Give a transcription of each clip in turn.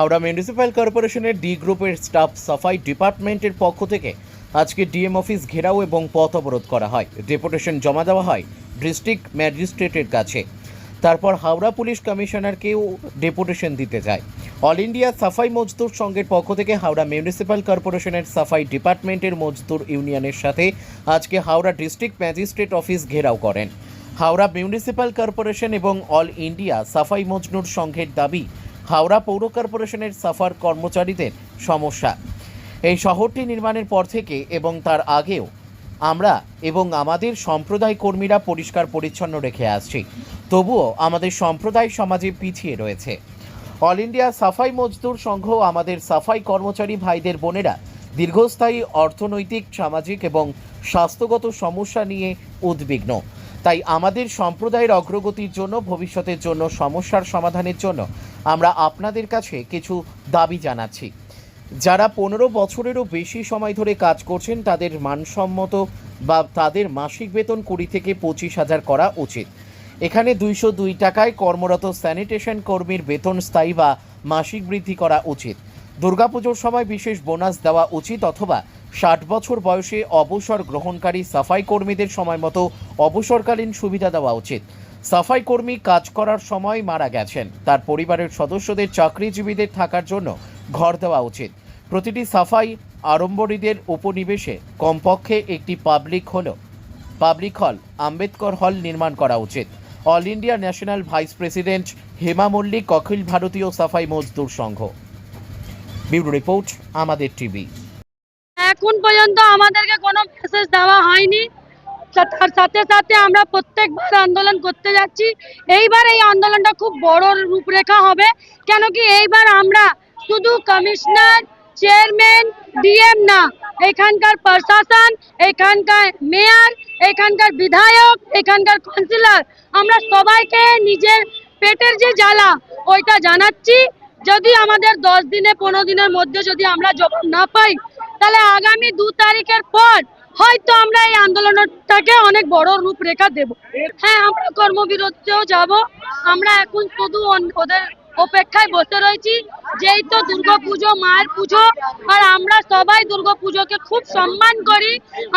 Howrah municipal কর্পোরেশনের D গ্রুপের staff সাফাই ডিপার্টমেন্টের পক্ষ থেকে আজকে ডিএম অফিস ঘেরাও এবং পথ অবরোধ করা হয়। ডেপুটেশন জমা দেওয়া হয় ডিস্ট্রিক্ট ম্যাজিস্ট্রেটের কাছে। তারপর হাওড়া পুলিশ কমিশনারকেও ডেপুটেশন দিতে যায়। অল ইন্ডিয়া সাফাই মজদুর সংঘের পক্ষ থেকে হাওড়া মিউনিসিপ্যাল কর্পোরেশনের সাফাই ডিপার্টমেন্টের মজদুর ইউনিয়নের সাথে আজকে হাওড়া ডিস্ট্রিক্ট ম্যাজিস্ট্রেট অফিস ঘেরাও করেন। হাওড়া মিউনিসিপ্যাল কর্পোরেশন এবং অল ইন্ডিয়া সাফাই মজনুর সংঘের দাবি হাওড়া পৌর কর্পোরেশনের সাফার কর্মচারীদের সমস্যা। এই শহরটি নির্মাণের পর থেকে এবং তার আগেও আমরা এবং আমাদের সম্প্রদায় কর্মীরা পরিষ্কার পরিচ্ছন্ন রেখে আসছি। তবুও আমাদের সম্প্রদায় সমাজে পিছিয়ে রয়েছে। অল ইন্ডিয়া সাফাই মজদুর সংঘ আমাদের সাফাই কর্মচারী ভাইদের বোনেরা দীর্ঘস্থায়ী অর্থনৈতিক, সামাজিক এবং স্বাস্থ্যগত সমস্যা নিয়ে উদ্বিগ্ন। তাই আমাদের সম্প্রদায়ের অগ্রগতির জন্য, ভবিষ্যতের জন্য, সমস্যার সমাধানের জন্য আমরা আপনাদের কাছে কিছু দাবি জানাচ্ছি। যারা পনেরো বছরেরও বেশি সময় ধরে কাজ করছেন, তাদের মানসম্মত বা তাদের মাসিক বেতন কুড়ি থেকে পঁচিশ হাজার করা উচিত। এখানে দুইশো দুই টাকায় কর্মরত স্যানিটেশন কর্মীর বেতন স্থায়ী বা মাসিক বৃদ্ধি করা উচিত। দুর্গাপুজোর সময় বিশেষ বোনাস দেওয়া উচিত অথবা ষাট বছর বয়সে অবসর গ্রহণকারী সাফাই কর্মীদের সময় মতো অবসরকালীন সুবিধা দেওয়া উচিত। সাফাই কর্মী কাজ করার সময় মারা গেছেন। তার পরিবারের সদস্যদের চাকরিজীবীদের থাকার জন্য ঘর দেওয়া উচিত। প্রতিটি সাফাই আড়ম্বরীদের উপনিবেশে কমপক্ষে একটি পাবলিক হল। পাবলিক হল, আম্বেদকর হল নির্মাণ করা উচিত। All India national vice president Hema Mallick, Akhil Bharatiya Safai Mazdoor Sangh. Bureau report, আমাদের টিভি। এখন পর্যন্ত আমাদেরকে কোনো মেসেজ দেওয়া হয়নি। তার সাথে সাথে আমরা প্রত্যেকবার আন্দোলন করতে যাচ্ছি। এইবার এই আন্দোলনটা খুব বড় রূপরেখা হবে। কেন কি এইবার আমরা শুধু কমিশনার, চেয়ারম্যান, ডিএম না, এখানকার প্রশাসন, এখানকার মেয়র, এখানকার বিধায়ক, এখানকার কাউন্সিলর, আমরা সবাইকে নিজের পেটের যে জ্বালা, ওইটা জানাচ্ছি। যদি আমাদের দশ দিনে, পনেরো দিনের মধ্যে যদি আমরা জবাব না পাই, তাহলে আগামী দু তারিখের পর হয়তো আমরা এই আন্দোলনটাকে অনেক বড় রূপরেখা দেব। হ্যাঁ আমরা কর্মবিরতিতেও যাব। আমরা এখন শুধু ওদের অপেক্ষায় বসে রয়েছি। যেই তো দুর্গাপুজো, মায়ের পুজো, আর আমরা সবাই দুর্গাপুজোকে খুব সম্মান করি।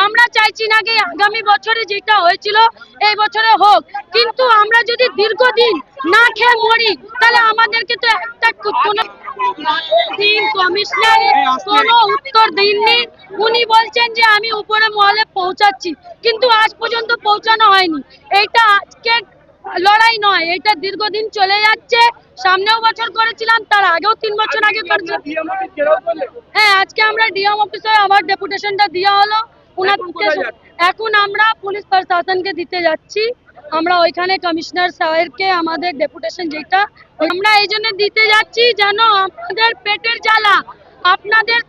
আমরা চাইছি না কি আগামী বছরে যেটা হয়েছিল, এই বছরে হোক। কিন্তু আমরা যদি দীর্ঘদিন না খেয়ে মরি তাহলে আমাদেরকে তো একটা কোনো দিন কমিশনার কোনো উত্তর দিননি। উনি বলছেন যে আমি উপরে মহলে পৌঁছাচ্ছি কিন্তু আজ পর্যন্ত পৌঁছানো হয়নি। এইটা আজকে লড়াই নয় এটা দীর্ঘদিন চলে যাচ্ছে। সামনেও বছর করেছিলাম তার আগেও তিন বছর আগে করেছিলাম। হ্যাঁ আজকে আমরা ডিএম অফিসে আবার ডেপুটেশনটা দেওয়া হলো। এখন আমরা পুলিশ প্রশাসনকে দিতে যাচ্ছি। আমরা ওইখানে কমিশনার সাহেবকে আমাদের ডেপুটেশন যেটা, আমরা এই জন্য দিতে যাচ্ছি যেন আমাদের পেটের জ্বালা আপনাদের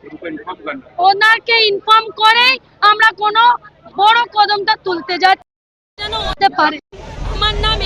ওনাকে ইনফর্ম করে আমরা কোনো বড় কদমটা তুলতে যাচ্ছি। যেন হতে পারে। আমার নাম